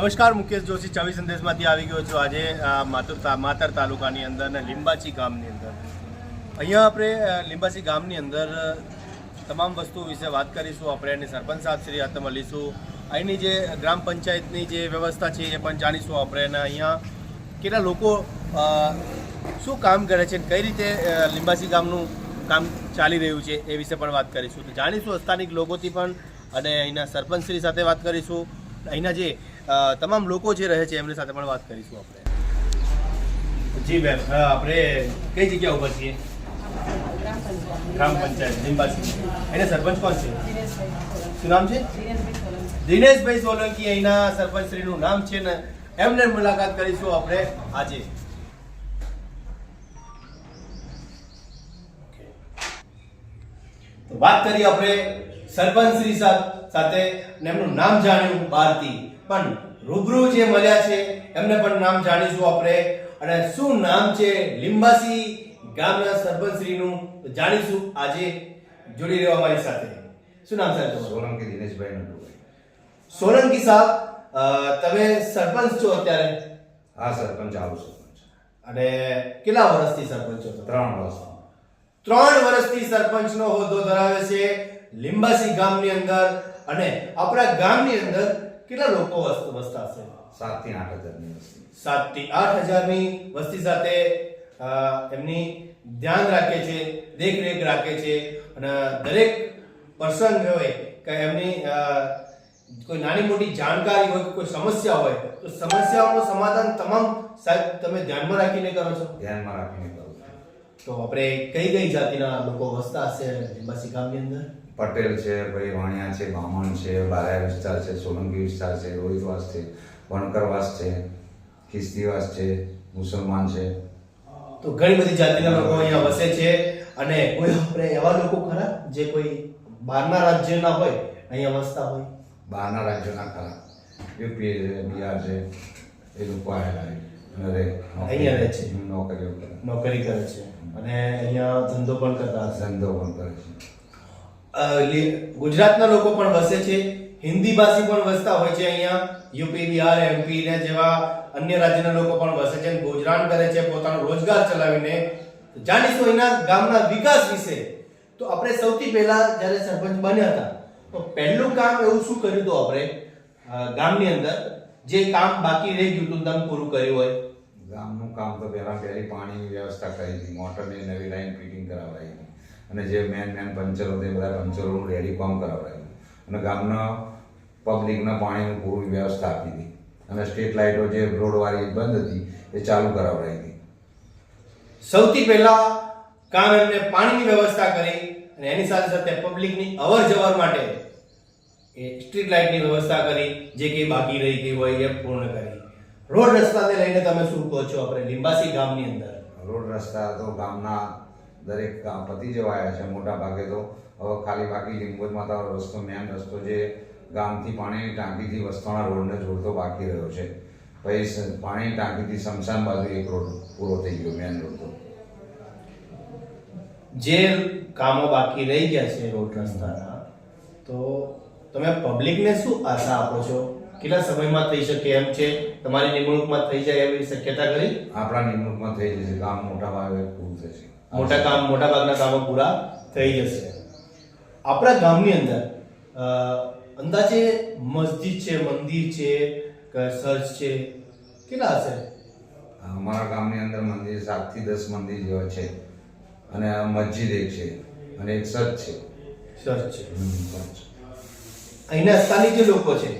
નમસ્કાર, મુકેશ જોશી, ચોવીસ સંદેશમાંથી આવી ગયો છું. આજે માતુર માતર તાલુકાની અંદર અને લીંબાચી ગામની અંદર. અહીંયા આપણે લીંબાચી ગામની અંદર તમામ વસ્તુ વિશે વાત કરીશું. આપણે એની સરપંચ સાહેબ હાથે મળીશું. અહીંની જે ગ્રામ પંચાયતની જે વ્યવસ્થા છે એ પણ જાણીશું આપણે. અને અહીંયા કેટલા લોકો શું કામ કરે છે કઈ રીતે લીંબાસી ગામનું કામ ચાલી રહ્યું છે એ વિશે પણ વાત કરીશું. તો જાણીશું, સ્થાનિક લોકોથી પણ. અને અહીંના સરપંચશ્રી સાથે વાત કરીશું. અહીંના જે તમામ લોકો જે રહે છે, એમની સાથે પણ વાત કરીશું આપણે. જી બેન આપણે કઈ જગ્યા ઉપર છીએ? ગ્રામ પંચાયત, લીંબાસી. એને સરપંચ કોણ છે? શું નામ છે? દિનેશભાઈ સોલંકી, અહીંના સરપંચશ્રીનું નામ છે ને, એમને મુલાકાત કરીશું આપણે આજે. વાત કરી આપણે સરપંચ શ્રી સાથે એમનું નામ જાણ્યું બહારથી પણ રૂબરૂ જે મળ્યા છે એમને પણ નામ જાણીશું આપણે. અને શું નામ છે લિંબાસી ગામના સરપંચશ્રીનું તો જાણીશું આજે જોડી રહેવા મારી સાથે. શું નામ સાહેબ તમારું? સોલંકી દિનેશભાઈ નટુભાઈ સોલંકી સાહેબ તમે સરપંચ છો અત્યારે? હા સરપંચ આવું સરપંચ. અને કેટલા વર્ષથી સરપંચ છો ત્રણ વર્ષ ત્રણ વર્ષથી સરપંચનો હોદ્દો ધરાવે છે લિંબાસી ગામની અંદર. અને આપણા ગામની અંદર કેટલા લોકો વસ- વસતા હશે? સાતથી આઠ હજારની વસ્તી. સાતથી આઠ હજારની વસ્તી સાથે એમની ધ્યાન રાખે છે દેખરેખ રાખે છે અને દરેક પ્રસંગ હોય કે એમની કોઈ નાની મોટી જાણકારી હોય કોઈ સમસ્યા હોય તો સમસ્યાઓનું સમાધાન તમામ સાહેબ તમે ધ્યાનમાં રાખીને કરો છો? ધ્યાનમાં રાખીને કરો છો. તો આપણે કઈ કઈ જાતિના લોકો વસતા હશે? નિવાસી ગામની અંદર? પટેલ છે ભાઈ વાણિયા છે બામણ છે બારાયા વિસ્તાર છે સોલંકી વિસ્તાર છે રોહિતવાસ છે વણકરવાસ છે ખિસ્તીવાસ છે મુસલમાન છે. તો ઘણી બધી જાતિના લોકો અહીંયા વસે છે અને કોઈ આપણે એવા લોકો ખરા જે કોઈ બહારના રાજ્યના હોય અહીંયા વસતા હોય? બહારના રાજ્યોના ખરા. યુપી છે બિહાર છે એ લોકો આવેલા નોકરી- અહીંયા રહે છે. નોકરીઓ કરે. નોકરી કરે છે. અને અહીંયા ધંધો પણ કરતા ધંધો પણ કરે છે. ગુજરાતના લોકો પણ વસે છે. હિન્દી ભાષી પણ વસતા હોય છે અહીંયા. યુપી, બિહાર, એમપી ને જેવા અન્ય રાજ્યના લોકો પણ વસે છે ગુજરાન કરે છે પોતાનો રોજગાર ચલાવીને. જાણીશું એના ગામના વિકાસ વિશે. તો આપણે સૌથી પહેલા જ્યારે સરપંચ બન્યા હતા, તો પહેલું કામ એવું શું કર્યું હતું આપણે? ગામની અંદર જે કામ બાકી રહી ગયું હતું, તમે પૂરું કર્યું હોય. ગામનું કામ તો પહેલા પહેલી પાણીની વ્યવસ્થા કરી હતી, મોટરની નવી લાઈન ફિટિંગ હતી અને જે મેન મેન પંચરો તે બધા પંચરોનું રેડી કામ કરાવડાવ્યું. અને ગામના પબ્લિકના પાણીની પૂરી વ્યવસ્થા આપી હતી અને સ્ટ્રીટ લાઇટો જે રોડવાળી બંધ હતી એ ચાલુ કરાવડાવી હતી સૌથી પહેલા કામ એમને પાણીની વ્યવસ્થા કરી અને એની સાથે સાથે પબ્લિકની અવર જવર માટે એ સ્ટ્રીટ લાઇટની વ્યવસ્થા કરી જે કંઈ બાકી રહી ગઈ હોય એ પૂર્ણ કરી. રોડ રસ્તાને લઈને તમે શું કહો છો? આપણે લિંબાસી ગામની અંદર. રોડ રસ્તા તો ગામના દરેક કામ પતી જવા આવ્યા છે મોટા ભાગે તો. હવે ખાલી બાકી લીંબોજમાં માતાનો રસ્તો મેન રસ્તો જે ગામથી પાણીની ટાંકીથી વસ્તાણા રોડને જોડતો બાકી રહ્યો છે. પછી પાણીની ટાંકીથી શમશાન બાજુ એક રોડ પૂરો થઈ ગયો મેન રોડ તો. જે કામો બાકી રહી ગયા છે રોડ રસ્તાના તો તમે પબ્લિકને શું આશા આપો છો? કેટલા સમયમાં થઈ શકે એમ છે? તમારી નિમણૂકમાં થઈ જાય એવી શક્યતા કરી? આપણા નિમણૂકમાં થઈ જશે કામ મોટા ભાગે પૂરું થશે. મોટા કામ મોટા ભાગના કામો પૂરા થઈ જશે. આપણા ગામની અંદર અંદાજે મસ્જિદ છે મંદિર છે ચર્ચ છે કેટલા હશે? અમારા ગામની અંદર મંદિર સાતથી દસ મંદિર જેવા છે. અને આ મસ્જિદ એક છે અને એક સર્ચ છે. ચર્ચ છે. અહીંના સ્થાનિક જે લોકો છે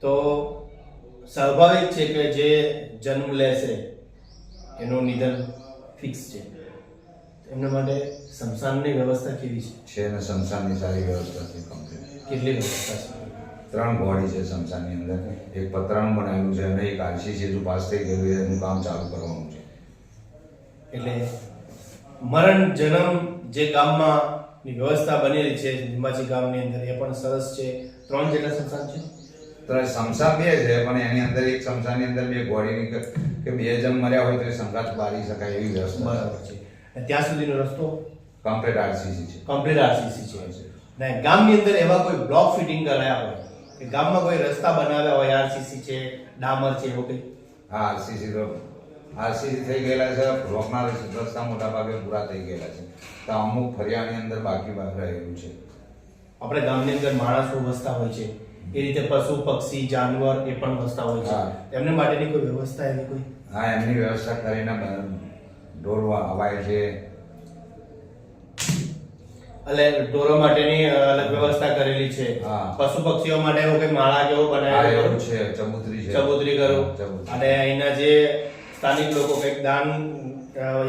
તો સ્વાભાવિક છે કે જે જન્મ લેશે એનું નિધન ફિક્સ છે. એમના માટે સ્મશાનની વ્યવસ્થા કેવી છે? છે અને શમશાનની સારી વ્યવસ્થા છે કમ્પ્લીટ કેટલી વ્યવસ્થા છે? ત્રણ ગોળી છે શમશાનની અંદર. એક પતરાનું બનાવેલું છે અને એક આરસી છે જો પાસ થઈ ગયું છે એનું કામ ચાલુ કરવાનું છે. એટલે મરણ જન્મ જે ગામમાં ની વ્યવસ્થા બનેલી છે લીંબાચી ગામની અંદર એ પણ સરસ છે. ત્રણ જેટલા સ્મશાન છે? તો શમશાન બે છે પણ એની અંદર એક શમશાનની અંદર બે ગોળીની કે બે જમ મર્યા હોય તો સંઘાત બારી શકાય એવી વ્યવસ્થા છે. ત્યાં સુધીનો રસ્તો? કમ્પ્લીટ આરસીસી છે. કમ્પ્લીટ આરસીસી છે. ને ગામની અંદર એવા કોઈ બ્લોક ફિટિંગ કરાયા હોય કે ગામમાં કોઈ રસ્તા બનાવ્યા હોય આરસીસી છે ડામર છે એવું કંઈ? આ આરસીસી તો આરસીસી થઈ ગયેલા છે બ્લોકના રસ્તા મોટા ભાગે પૂરા થઈ ગયેલા છે. તો અમુક ફરિયાની અંદર બાકી બાકી રહેલું છે. આપણે ગામની અંદર માણસો વસતા હોય છે. એ રીતે પશુ પક્ષી જાનવર એ પણ વસતા હોય છે. એમને માટેની કોઈ વ્યવસ્થા એવી કોઈ? હા એમની વ્યવસ્થા કરીને ઢોર અવાય છે. એટલે ઢોરો માટેની અલગ વ્યવસ્થા કરેલી છે. પશુ પક્ષીઓ માટે એવો કઈ માળા જેવું બનાવેલો છે ચબુતરી છે. ચબુતરી કરો અને અહીંના જે સ્થાનિક લોકો કંઈક દાન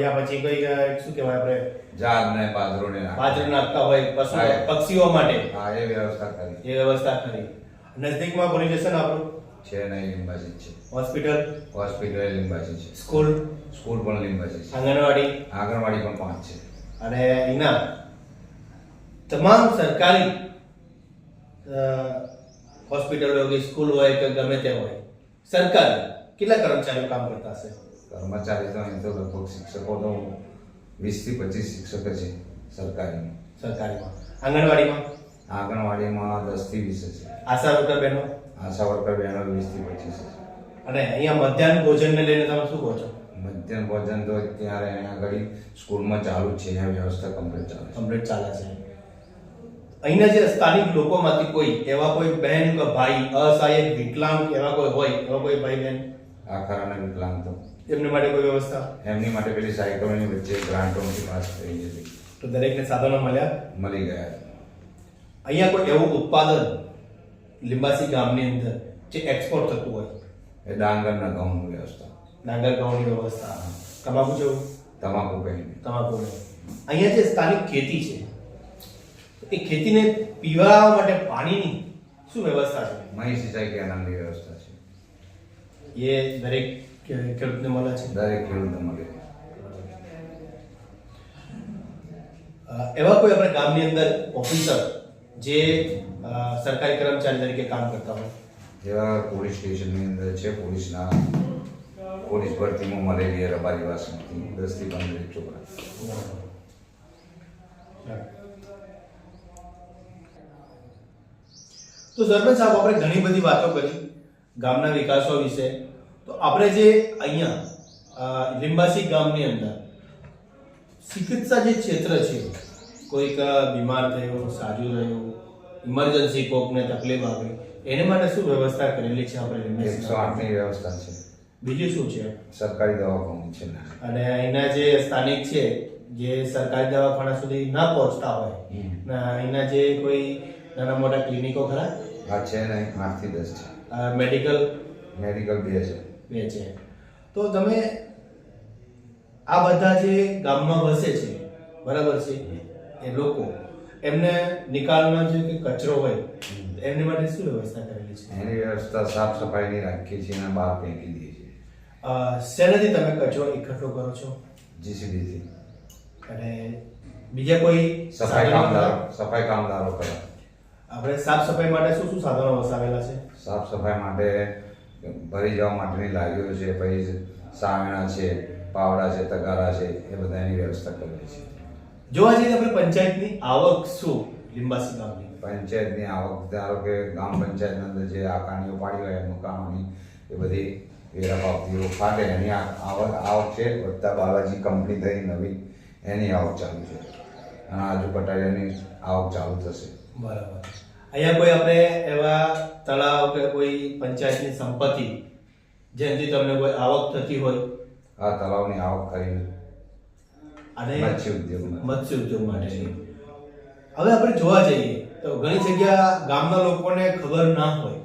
યા પછી કોઈ શું કહેવાય આપણે? ઝાડ ને બાજરો ને. બાજરો નાખતા હોય પશુ પક્ષીઓ માટે. હા એ વ્યવસ્થા કરી. એ વ્યવસ્થા કરી. નજદીકમાં પોલીસ સ્ટેશન આપણું? છે નહીં લિંબાજી છે. હોસ્પિટલ? હોસ્પિટલ લિંબાજી છે. સ્કૂલ? સ્કૂલ પણ લિંબાજી છે. આંગણવાડી? આંગણવાડી પણ પાંચ છે. અને એના તમામ સરકારી હોસ્પિટલ હોય કે સ્કૂલ હોય કે ગમે તે હોય સરકારી કેટલા કર્મચારીઓ કામ કરતા હશે? કર્મચારી તો અહીં તો લગભગ શિક્ષકો તો વીસથી પચીસ શિક્ષક છે સરકારી સરકારીમાં. આંગણવાડીમાં? આંગણવાડીમાં દસથી વીસ છે આશા વર્કર બહેનો? આશા વર્કર બહેનો વીસથી પચીસ છે અને અહીંયા મધ્યાહન ભોજનને લઈને તમે શું કહો છો? મધ્યાહન ભોજન તો ત્યારે અહીંયા આગળ સ્કૂલમાં ચાલુ જ છે અહીંયા વ્યવસ્થા કમ્પ્લીટ ચાલે છે. કમ્પ્લીટ ચાલે છે. અહીંના જે સ્થાનિક લોકોમાંથી કોઈ એવા કોઈ બહેન કે ભાઈ અસહાયક વિકલાંગ એવા કોઈ હોય એવા કોઈ ભાઈ બહેન? આખર અને વિકલાંગ તો. એમની માટે કોઈ વ્યવસ્થા? એમની માટે પેલી સાયકલોની વચ્ચે ગ્રાન્ટોની પાસ થઈ જતી. તો દરેકને સાધનો મળ્યા? મળી ગયા. અહીંયા કોઈ એવું ઉત્પાદન લિંબાસી ગામની અંદર જે એક્સપોર્ટ થતું હોય. એ ડાંગરના ઘઉંની વ્યવસ્થા. ડાંગર ઘઉંની વ્યવસ્થા. તમાકુ જેવું તમાકુ કહીને તમાકુ અહીંયા જે સ્થાનિક ખેતી છે એ ખેતીને પીવા માટે પાણીની શું વ્યવસ્થા છે? મહી સિંચાઈ કેનાલની વ્યવસ્થા છે. એ દરેક ખેડૂતને મળે છે? દરેક ખેડૂતને મળે છે. એવા કોઈ આપણા ગામની અંદર ઓફિસર જે સરકારી કર્મચારી તરીકે કામ કરતા હોય. જેવા પોલીસ સ્ટેશનની અંદર છે પોલીસના પોલીસ ભરતીમાં મળેલી રબારી વાસણથી દસથી પંદર છોકરા તો સરપંચ સાહેબ આપણે ઘણી બધી વાતો કરી ગામના વિકાસો વિશે. તો આપણે જે અહીંયા લિંબાસી લીંબાસી ગામની અંદર ચિકિત્સા જે ક્ષેત્ર છે કોઈક બીમાર થયો સાજુ રહ્યો ઇમરજન્સી કોકને તકલીફ આવી એને માટે શું વ્યવસ્થા કરેલી છે આપણે એકસો આઠની વ્યવસ્થા છે. બીજું શું છે? સરકારી દવાખાનું છે અને અહીંના જે સ્થાનિક છે જે સરકારી દવાખાના સુધી ન પહોંચતા હોય. ને અહીંના જે કોઈ નાના મોટા ક્લિનિકો ખરા? હા છે ને આઠથી દસ છે. મેડિકલ મેડિકલ બે છે. બે છે. તો તમે આ બધા જે ગામમાં વસે છે બરાબર છે એ લોકો. એમને નિકાલનો જે કે કચરો હોય એમની માટે શું વ્યવસ્થા કરેલી છે? એની વ્યવસ્થા સાફ સફાઈની રાખીએ છીએ અને બહાર ફેંકી દઈએ છીએ. અ, શેનાથી તમે કચરો એકઠો કરો છો? જીસીબીથી. અને બીજા કોઈ સફાઈ કામદારો સફાઈ કામદારો કરે આપણે સાફ સફાઈ માટે શું શું સાધનો વસાવેલા છે? સાફ સફાઈ માટે ભરી જવા માટેની લારીઓ છે પછી સાવેણા છે પાવડા છે તગારા છે એ બધા એની વ્યવસ્થા કરેલી છે. જોવા જઈએ આપણે પંચાયતની આવક શું લીંબાસી ગામની? પંચાયતની આવક ધારો કે ગ્રામ પંચાયતની અંદર જે આકારણીઓ પાડી હોય મકાનોની એ બધી વેરા પાવતીઓ ફાટે એની આવક આવક છે વધતા બાલાજી કંપની થઈ નવી એની આવક ચાલુ છે. અને આજુ પટારિયાની આવક ચાલુ થશે. બરાબર. અહીંયા કોઈ આપણે એવા તળાવ કે કોઈ પંચાયતની સંપત્તિ જેનાથી તમને કોઈ આવક થતી હોય? આ તળાવની આવક કરીને અને મત્સ્ય ઉદ્યોગ માટે હવે આપણે જોવા જઈએ તો ઘણી જગ્યા ગામના લોકોને ખબર ના હોય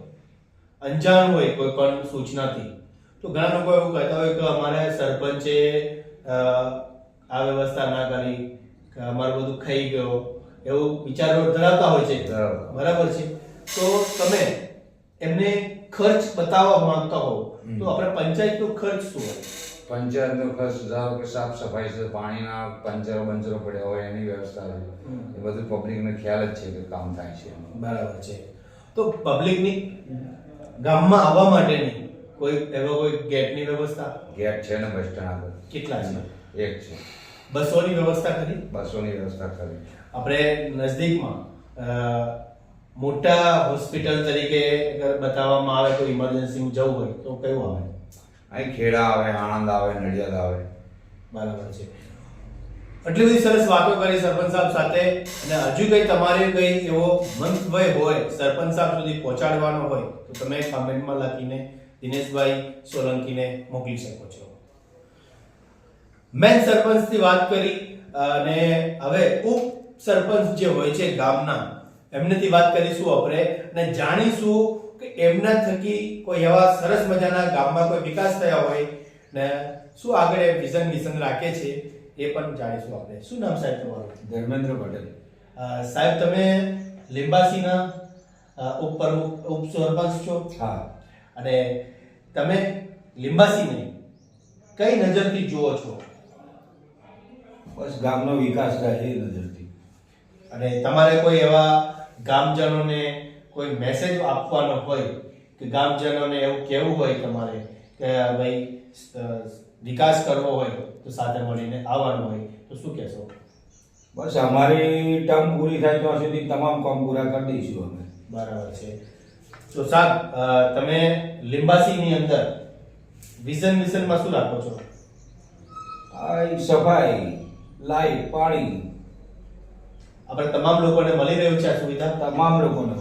અંજાણ હોય કોઈ પણ સૂચનાથી. તો ઘણા લોકો એવું કહેતા હોય કે અમારે સરપંચે આ વ્યવસ્થા ના કરી કે અમારું બધું ખાઈ ગયો. એવું વિચારો ધરાવતા હોય છે? બરાબર છે. તો તમે એમને ખર્ચ બતાવવા માંગતા હો તો આપણે પંચાયતનો ખર્ચ શું હોય? પંચાયતનો ખર્ચ ધારો કે સાફ સફાઈ છે પાણીના પંચરો બંચરો પડ્યા હોય એની વ્યવસ્થા છે એ બધું પબ્લિકને ખ્યાલ જ છે કે કામ થાય છે. બરાબર છે. તો પબ્લિકની ગામમાં આવવા માટેની કોઈ એવો કોઈ ગેટની વ્યવસ્થા? ગેટ છે ને બસ સ્ટેન્ડ આગળ. કેટલા છે? એક છે. બસોની વ્યવસ્થા કરી બસોની વ્યવસ્થા કરી આપણે નજદીકમાં મોટા હોસ્પિટલ તરીકે બતાવવામાં આવે તો ઇમરજન્સી જવું હોય તો કયું આવે? અહીં ખેડા આવે, આણંદ આવે, નડિયાદ આવે. બરાબર છે. એટલી બધી સરસ વાતો કરી સરપંચ સાહેબ સાથે અને હજુ કઈ તમારે કઈ એવો મંતવ્ય હોય, સરપંચ સાહેબ સુધી પહોંચાડવાનો હોય, તો તમે કમેન્ટમાં લખીને દિનેશભાઈ સોલંકીને મોકલી શકો છો. મેન સરપંચથી વાત કરી, અને હવે ઉપ સરપંચ જે હોય છે ગામના, એમનેથી વાત કરીશું આપણે અને જાણીશું કે એમના થકી કોઈ એવા સરસ મજાના ગામમાં કોઈ વિકાસ થયા હોય ને શું આગળ એ વિઝન મિશન રાખે છે એ પણ જાણીશું આપણે. શું નામ સાહેબ તમારું? ધર્મેન્દ્ર પટેલ. સાહેબ તમે લિંબાસીના ઉપપ્રમુખ ઉપ સરપંચ છો? હા. અને તમે લિંબાસીને કઈ નજરથી જુઓ છો? બસ ગામનો વિકાસ થાય એ નજરથી. અને તમારે કોઈ એવા ગામજનોને કોઈ મેસેજ આપવાનો હોય કે ગામજનોને એવું કહેવું હોય તમારે કે ભાઈ વિકાસ કરવો હોય તો સાથે મળીને આવવાનું હોય તો શું કહેશો? બસ અમારી ટર્મ પૂરી થાય ત્યાં સુધી તમામ કામ પૂરા કરી દઈશું અમે. બરાબર છે. તો સાહેબ તમે લિંબાસીની અંદર વિઝન મિશનમાં શું રાખો છો? સફાઈ લાઈટ પાણી. આપણે તમામ લોકોને મળી રહ્યું છે આ સુવિધા? તમામ લોકોને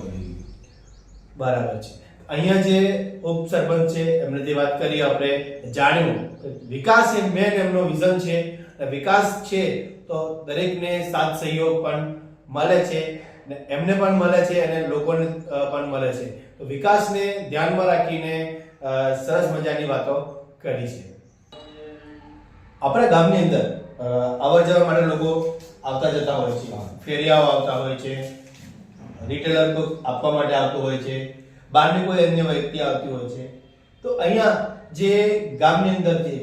બરાબર છે. અહીંયા જે ઉપ સરપંચ છે એમને જે વાત કરી, આપણે જાણ્યું. વિકાસ એ મેન એમનો વિઝન છે. વિકાસ છે તો દરેકને સાથ સહયોગ પણ મળે છે એમને પણ મળે છે અને લોકોને પણ મળે છે. તો વિકાસને ધ્યાનમાં રાખીને સરસ મજાની વાતો કરી છે. આપણા ગામની અંદર આવવા જવર માટે લોકો આવતા જતા હોય છે. ફેરિયાઓ આવતા હોય છે. રિટેલર કોઈ આપવા માટે આવતું હોય છે. બહારની કોઈ અન્ય વ્યક્તિ આવતી હોય છે. તો અહીંયા જે ગામની અંદર જે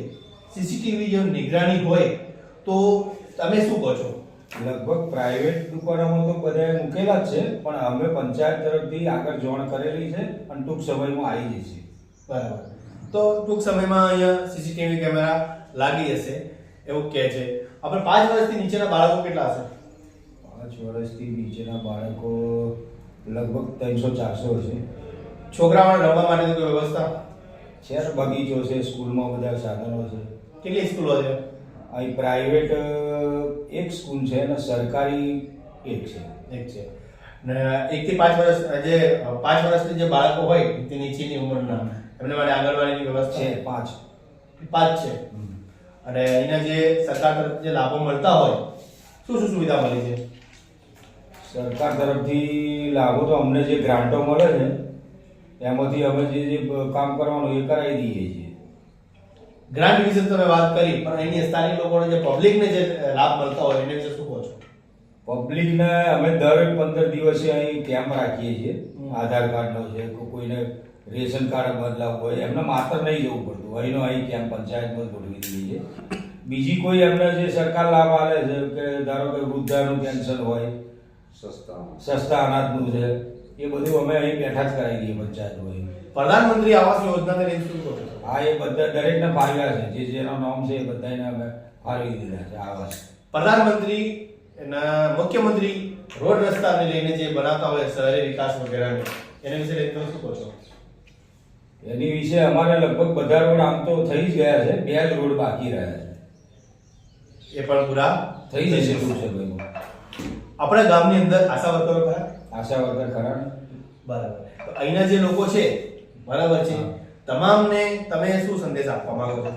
સીસીટીવી જો નિગરાણી હોય તો તમે શું કહો છો? લગભગ પ્રાઇવેટ દુકાનોમાં તો બધાએ મૂકેલા જ છે પણ અમે પંચાયત તરફથી આગળ જોણ કરેલી છે અને ટૂંક સમયમાં આવી જશે. બરાબર. તો ટૂંક સમયમાં અહીંયા સીસીટીવી કેમેરા લાગી જશે એવું કહે છે. આપણે પાંચ વર્ષથી નીચેના બાળકો કેટલા હશે? પાંચ વર્ષથી નીચેના બાળકો લગભગ ત્રણસો ચારસો છે છોકરાઓને રમવા માટેની કોઈ વ્યવસ્થા? છે બગીચો છે સ્કૂલમાં બધા સાધનો છે. કેટલી સ્કૂલો છે? અહીં પ્રાઇવેટ એક સ્કૂલ છે અને સરકારી એક છે. એક છે. ને એકથી પાંચ વર્ષ જે પાંચ વર્ષની જે બાળકો હોય તે નીચેની ઉંમરના એમને માટે આંગણવાડીની વ્યવસ્થા? છે પાંચ. પાંચ છે? અને એના જે સરકાર તરફ જે લાભો મળતા હોય શું શું સુવિધા મળી છે? સરકાર તરફથી લાભો તો અમને જે ગ્રાન્ટો મળે છે એમાંથી અમે જે જે કામ કરવાનું એ કરાવી દઈએ છીએ. ગ્રાન્ટ વિશે તમે વાત કરી પણ અહીંની સ્થાનિક લોકોને જે પબ્લિકને જે લાભ મળતા હોય એને વિશે શું કહો છો? પબ્લિકને અમે દર પંદર દિવસે અહીં કેમ્પ રાખીએ છીએ. આધાર કાર્ડનો છે કોઈને રેશન કાર્ડ બદલાવવું હોય એમને માત્ર નહીં જવું પડતું. અહીંનો અહીં કેમ્પ પંચાયતમાં ગોઠવી દઈએ છીએ બીજી કોઈ એમને જે સરકાર લાભ આપે છે કે ધારો કે વૃદ્ધાનું પેન્શન હોય સસ્તા અનાજ અનાજનું છે. એ બધું અમે અહીં બેઠા જ કરાવી દઈએ પંચાયતમાં પ્રધાનમંત્રી આવાસ યોજના લઈને શું કરો હા એ બધા દરેકને ફાળવ્યા છે. જે જેના નામ છે એ બધાને અમે ફાળવી દીધા છે આવાસ. પ્રધાનમંત્રી એના મુખ્યમંત્રી રોડ રસ્તાને લઈને જે બનાવતા હોય શહેરી વિકાસ વગેરેને એના વિશે તમે શું કહો છો? એની વિશે અમારે લગભગ બધા રોડ આમ તો થઈ જ ગયા છે. બે જ રોડ બાકી રહ્યા છે. એ પણ પૂરા થઈ જશે ટૂંક સમયમાં આપણા ગામની અંદર આશા વર્કરો ખરા? આશા વર્કર ખરા. બરાબર. તો અહીંના જે લોકો છે બરાબર છે તમામને તમે શું સંદેશ આપવા માંગો છો?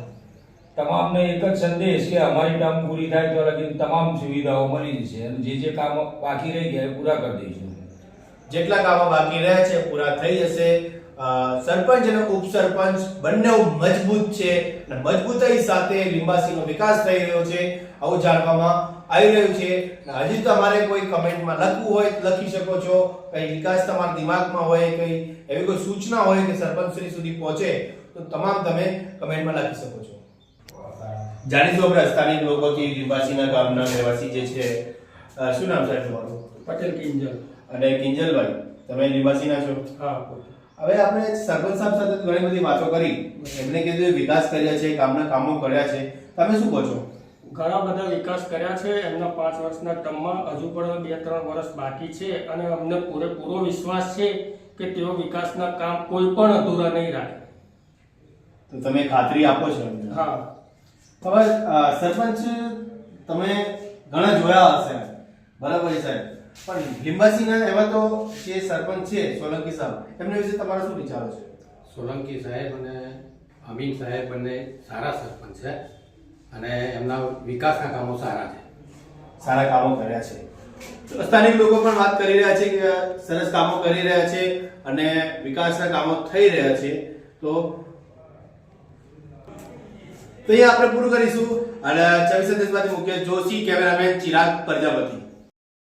તમામને એક જ સંદેશ કે અમારી કામ પૂરી થાય તો લગીન તમામ સુવિધાઓ મળી જશે અને જે જે કામ બાકી રહી ગયા એ પૂરા કરી દઈશું. જેટલા કામો બાકી રહ્યા છે પૂરા થઈ જશે. સરપંચ અને ઉપસરપંચ બંને મજબૂત છે અને મજબૂતાઈ સાથે લીંબાસીનો વિકાસ થઈ રહ્યો છે. આવું જાણવામાં આવી રહ્યું છે. હજી તમારે કોઈ કમેન્ટમાં લખવું હોય લખી શકો છો. કઈ વિકાસ તમારા દિમાગમાં હોય કઈ એવી કોઈ સૂચના હોય કે સરપંચ શ્રી સુધી પહોંચે તો તમામ તમે કમેન્ટમાં લખી શકો છો. જાણીશું આપણે સ્થાનિક લોકો કે નિવાસીના ગામના રહેવાસી જે છે. શું નામ સાહેબ તમારું? પટેલ કિંજલ. અને કિંજલભાઈ તમે નિવાસીના છો? હા હવે આપણે સરપંચ સાહેબ સાથે ઘણી બધી વાતો કરી. એમને કીધું વિકાસ કર્યા છે ગામના કામો કર્યા છે. તમે શું કહો છો? ઘણા બધા વિકાસ કર્યા છે. એમના પાંચ વર્ષના ટર્મમાં હજુ પણ બે ત્રણ વર્ષ બાકી છે અને અમને પૂરેપૂરો વિશ્વાસ છે કે તેઓ વિકાસના કામ કોઈ પણ અધૂરા નહીં રાખે. તો તમે ખાતરી આપો છો એમને? હા. હવે સરપંચ તમે ઘણા જોયા હશે. બરાબર છે સાહેબ. પણ લીંબાસીના એવા તો જે સરપંચ છે સોલંકી સાહેબ એમના વિશે તમારો શું વિચારો છે? સોલંકી સાહેબ અને અમીન સાહેબ બંને સારા સરપંચ છે. અને એમના વિકાસના કામો સારા છે. સારા કામો કર્યા છે. સ્થાનિક લોકો પણ વાત કરી રહ્યા છે કે સરસ કામો કરી રહ્યા છે અને વિકાસના કામો થઈ રહ્યા છે. તો તો અહીંયા આપણે પૂરું કરીશું. અને છવ્વીસ સત્યાવીસમાંથી મુખ્ય જોશી, કેમેરામેન ચિરાગ પ્રજાપતિ.